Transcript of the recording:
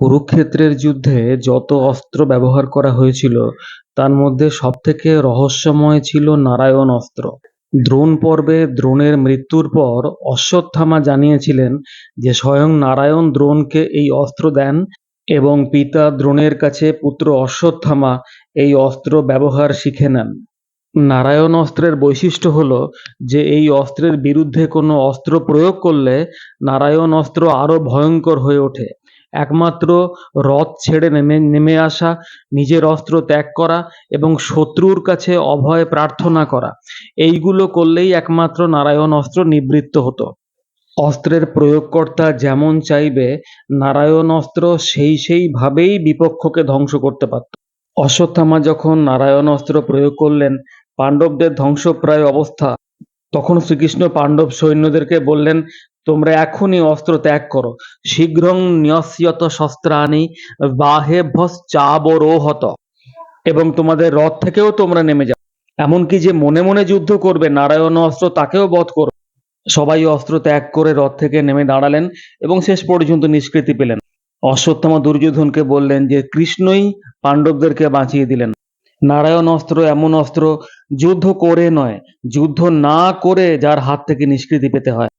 কুরুক্ষেত্রের যুদ্ধে যত অস্ত্র ব্যবহার করা হয়েছিল, তার মধ্যে সবথেকে রহস্যময় ছিল নারায়ণ অস্ত্র। দ্রোণ পর্বে দ্রোণের মৃত্যুর পর অশ্বত্থামা জানিয়েছিলেন যে স্বয়ং নারায়ণ দ্রোণকে এই অস্ত্র দেন এবং পিতা দ্রোণের কাছে পুত্র অশ্বত্থামা এই অস্ত্র ব্যবহার শিখে নেন। নারায়ণ অস্ত্রের বৈশিষ্ট্য হল যে এই অস্ত্রের বিরুদ্ধে কোনো অস্ত্র প্রয়োগ করলে নারায়ণ অস্ত্র আরও ভয়ঙ্কর হয়ে ওঠে। একমাত্র রথ ছেড়ে নেমে নেমে আসা, নিজের অস্ত্র ত্যাগ করা এবং শত্রুর কাছে অভয় প্রার্থনা করা। এইগুলো করলেই একমাত্র নারায়ণ অস্ত্র নিবৃত্ত হতো। অস্ত্রের প্রয়োগকর্তা যেমন চাইবে, নারায়ণ অস্ত্র সেই সেইভাবেই বিপক্ষকে ধ্বংস করতে পারত। অশ্বত্থামা যখন নারায়ণ অস্ত্র প্রয়োগ করলেন, পাণ্ডবদের ধ্বংসপ্রায় অবস্থা, তখন শ্রীকৃষ্ণ পাণ্ডব সৈন্যদেরকে বললেন তোমরা এখনই অস্ত্র ত্যাগ করো। শীঘ্রং ন্যস্যত শস্ত্রাণি বাহেভ্যশ্চাবরোহত। এবং তোমাদের রথ থেকেও তোমরা নেমে যাও। এমনকি যে মনে মনে যুদ্ধ করবে, নারায়ণ অস্ত্র তাকেও বধ করো। সবাই অস্ত্র ত্যাগ করে রথ থেকে নেমে দাঁড়ালেন এবং শেষ পর্যন্ত নিষ্কৃতি পেলেন। অশ্বত্থামা দুর্যোধনকে বললেন যে, কৃষ্ণই পাণ্ডবদেরকে বাঁচিয়ে দিলেন। নারায়ণ অস্ত্র এমন অস্ত্র যুদ্ধ করে নয়, যুদ্ধ না করে যার হাত থেকে নিষ্কৃতি পেতে হয়।